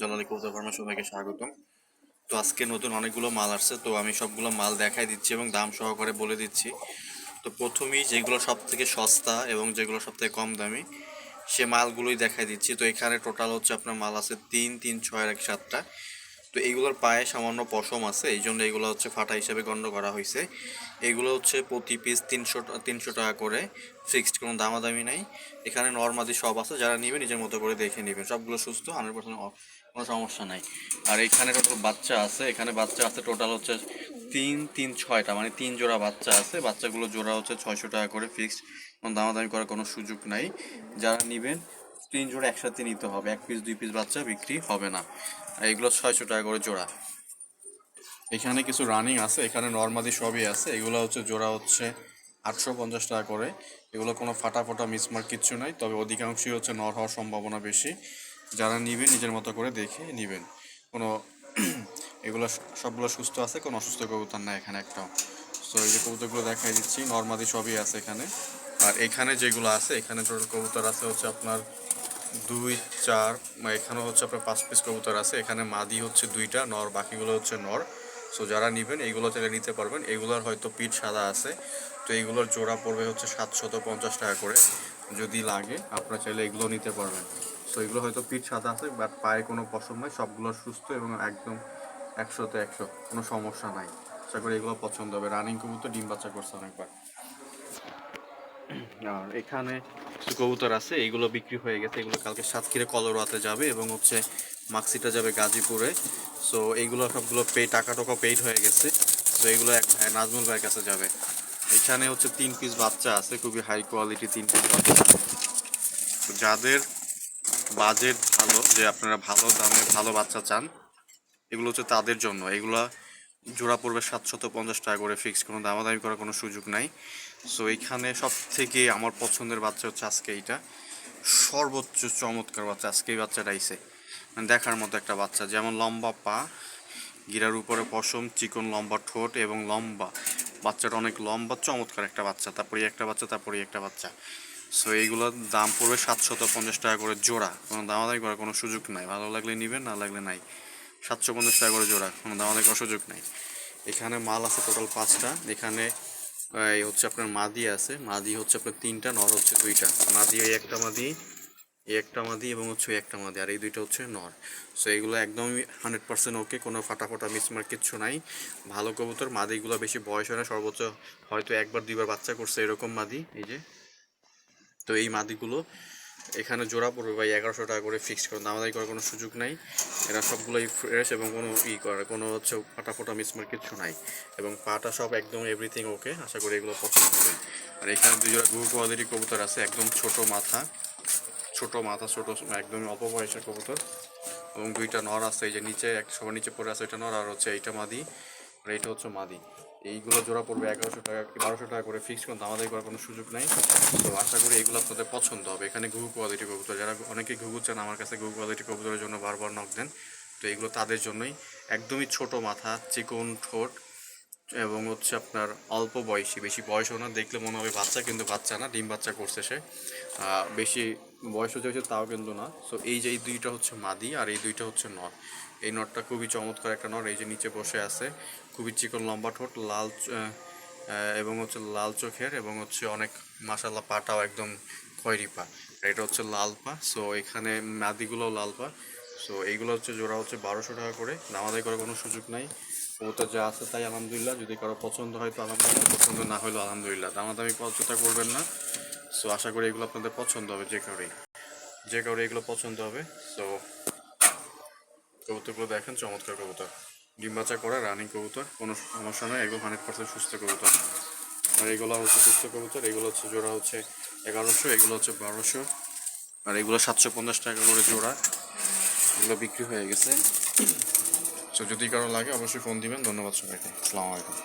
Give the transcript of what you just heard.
জলালি কবুতর ফার্মে সবাইকে স্বাগতম। তো আজকে নতুন অনেকগুলো মাল আসছে, তো আমি সবগুলো মাল দেখাই দিচ্ছি এবং দাম সহকারে বলে দিচ্ছি। তো প্রথমেই যেগুলো সব থেকে সস্তা এবং যেগুলো সব থেকে কম দামি, সে মালগুলোই দেখাই দিচ্ছি। তো এখানে টোটাল হচ্ছে আপনার মাল আছে তিন তিন, ছয়, এক, সাতটা। তো এইগুলোর পায়ে সামান্য পশম আছে, এই জন্য এগুলো হচ্ছে ফাটা হিসেবে গণ্য করা হয়েছে। এগুলো হচ্ছে প্রতি পিস তিনশো তিনশো টাকা করে। ফিক্সড কোনো দামাদামি নাই। এখানে নর্মাদি সব আছে, যারা নিবে নিজের মতো করে দেখে নেবেন। সবগুলো সুস্থ হান্ড্রেড পার্সেন্ট কোনো সমস্যা নাই। আর এখানে টোটাল বাচ্চা আছে? এখানে বাচ্চা আছে টোটাল হচ্ছে তিন তিন, ছয়টা। মানে তিন জোড়া বাচ্চা আছে। বাচ্চাগুলো জোড়া হচ্ছে ছয়শো টাকা করে ফিক্সড কোনো দামাদামি করার কোনো সুযোগ নাই। যারা নিবেন, তিন জোড়া একসাথে নিতে হবে। এক পিস দুই পিস বাচ্চা বিক্রি হবে না। আর এগুলো ছয়শো টাকা করে জোড়া। এখানে কিছু রানিং আছে। এখানে নর্মালি সবই আছে। এগুলো হচ্ছে জোড়া হচ্ছে আটশো পঞ্চাশ টাকা করে। এগুলো কোনো ফাটা ফাটা মিসমার্ক কিচ্ছু নাই। তবে অধিকাংশই হচ্ছে নর হওয়ার সম্ভাবনা বেশি। যারা নিবেন, নিজের মতো করে দেখে নিবেন। কোনো এগুলো সবগুলো সুস্থ আছে, কোনো অসুস্থ কবুতর না এখানে একটাও সো এই যে কবুতরগুলো দেখাই দিচ্ছি, নর্মাদি সবই আছে এখানে। আর এখানে যেগুলো আছে, এখানে টোটাল কবুতর আছে হচ্ছে আপনার দুই, চার এখানে হচ্ছে আপনার পাঁচ পিস কবুতর আছে। এখানে মাদি হচ্ছে দুইটা, নর, বাকিগুলো হচ্ছে নর। সো যারা নেবেন এইগুলো থেকে নিতে পারবেন। এগুলোর হয়তো পিঠ সাদা আছে। তো এইগুলোর জোড়া পড়বে হচ্ছে সাতশত পঞ্চাশ টাকা করে। যদি লাগে, আপনারা চাইলে এগুলো নিতে পারবেন। সো এগুলো হয়তো পিঠ সাদা আছে বাট পায়ে কোনো পশম নাই, সবগুলো সুস্থ এবং একদম একশোতে একশো, কোনো সমস্যা নাই। আশা করি এগুলো পছন্দ হবে। রানিং কবুতর ডিম বাচ্চা করছে অনেকবার। আর এখানে কিছু কবুতর আছে এইগুলো বিক্রি হয়ে গেছে। এগুলো কালকে সাতক্ষীরা কলরাতে যাবে এবং হচ্ছে মাক্সিটা যাবে গাজীপুরে। সো এইগুলো সবগুলো পে টাকা টাকা পেইড হয়ে গেছে। তো এগুলো এক ভাই, নাজমুল ভাইয়ের কাছে যাবে। এখানে হচ্ছে তিন পিস বাচ্চা আছে, খুবই হাই কোয়ালিটি তিন পিস বাচ্চা। তো যাদের বাজেট ভালো, যে আপনারা ভালো দামে ভালো বাচ্চা চান, এগুলো হচ্ছে তাদের জন্য। এগুলা জোড়া পড়বে সাতশত পঞ্চাশ টাকা করে ফিক্স কোনো দামাদামি করার কোনো সুযোগ নাই। সো এইখানে সব থেকে আমার পছন্দের বাচ্চা হচ্ছে আজকে এইটা। সর্বোচ্চ চমৎকার বাচ্চা আজকে এই বাচ্চাটা আইসে মানে দেখার মতো একটা বাচ্চা, যেমন লম্বা পা, গিরার উপরে পশম, চিকন লম্বা ঠোঁট এবং লম্বা, বাচ্চাটা অনেক লম্বা, চমৎকার একটা বাচ্চা, তারপরে একটা বাচ্চা, তারপরে একটা বাচ্চা। সো এইগুলোর দাম পড়বে সাতশত পঞ্চাশ টাকা করে জোড়া। কোনো দামাদামি করার কোনো সুযোগ নাই। ভালো লাগলে নেবেন, না লাগলে নাই। সাতশো পঞ্চাশ টাকা করে জোড়া। কোনো দামাদামি করার সুযোগ নাই। এখানে মাল আছে টোটাল পাঁচটা। এখানে, এই হচ্ছে আপনার মাদি আছে। মাদি হচ্ছে আপনার তিনটা, নর হচ্ছে দুইটা। মাদি, এই একটা মাদি, এই একটা মাদি এবং হচ্ছে ওই একটা মাদি। আর এই দুইটা হচ্ছে নর। সো এগুলো একদমই হান্ড্রেড পার্সেন্ট ওকে। কোনো ফাটাফাটা ফাটা মিসমার্ক কিচ্ছু নাই। ভালো কবুতর। মাদিগুলো বেশি বয়স হয় না। সর্বোচ্চ হয়তো একবার, দুইবার বাচ্চা করছে এরকম মাদি। এই যে তো এই মাদিগুলো এখানে জোড়া পড়বে ভাই, এগারোশো টাকা করে ফিক্স করে। দামাদাই করার কোনো সুযোগ নাই। এরা সবগুলোই ফ্রেশ এবং কোনো ই করে, কোনো হচ্ছে ফাটা ফোটা মিসমার কিছু নাই। এবং পাটা সব একদম এভরিথিং ওকে আশা করি এগুলো পছন্দ হবে। আর এখানে দুই জোড়া গুরু কবুতর আছে, একদম ছোট মাথা। ছোট মাথা, ছোট একদমই অল্প বয়সের কবুতর। এবং দুইটা নর আছে, এই যে নিচে এক সবার নিচে পড়ে আছে এটা নর আর হচ্ছে এইটা মাদি। আর এইটা হচ্ছে মাদি। এইগুলো জোড়া পড়বে এগারোশো টাকা কি বারোশো টাকা করে ফিক্স করে দামাদাই করার কোনো সুযোগ নাই। তো আশা করি এগুলো আপনাদের পছন্দ হবে। এখানে ঘুঘু কোয়ালিটি কবুতর, যারা অনেকে ঘুঘু চান, আমার কাছে ঘুঘু কোয়ালিটি কবুতরের জন্য বারবার নক দেন। তো এগুলো তাদের জন্যই একদমই ছোট মাথা, চিকন ঠোঁট এবং হচ্ছে আপনার অল্প বয়সী। বেশি বয়সও না, দেখলে মনে হবে বাচ্চা, কিন্তু বাচ্চা না, ডিম বাচ্চা করছে সে। বেশি বয়স হচ্ছে হচ্ছে তাও কিন্তু না। সো এই যে এই দুইটা হচ্ছে মাদি আর এই দুইটা হচ্ছে নর। এই নটটা খুবই চমৎকার একটা নর, এই যে নিচে বসে আছে। খুবই চিকন লম্বা ঠোঁট, লাল এবং হচ্ছে লাল চোখের এবং হচ্ছে অনেক মাসাল্লাহ পাটাও একদম খয়েরি পা। এটা হচ্ছে লাল পা। সো এখানে মাদিগুলোও লাল পা। সো এইগুলো হচ্ছে জোড়া হচ্ছে বারোশো টাকা করে। দামাদাই করার কোনো সুযোগ নাই। ওটা যা আছে তাই আলহামদুলিল্লাহ। যদি কারও পছন্দ হয় তো আলহামদুলিল্লাহ, পছন্দ না হলেও আলহামদুলিল্লাহ। দামাদামি পছন্দ করবেন না। সো আশা করি এগুলো আপনাদের পছন্দ হবে, যে কারোই যে কারও এগুলো পছন্দ হবে সো কবুতরগুলো দেখেন, চমৎকার কবুতর। ডিম বাচ্চা করা রানিং কবুতর, কোনো সমস্যা নয় এগুলো হান্ড্রেড পার্সেন্ট সুস্থ কবুতর। আর এগুলো হচ্ছে সুস্থ কবুতর, এগুলো হচ্ছে জোড়া হচ্ছে এগারোশো, এগুলো হচ্ছে বারোশো, আর এগুলো সাতশো পঞ্চাশ টাকা করে জোড়া। এগুলো বিক্রি হয়ে গেছে। তো যদি কারও লাগে, অবশ্যই ফোন দিবেন। ধন্যবাদ সবাইকে। আসসালামু আলাইকুম।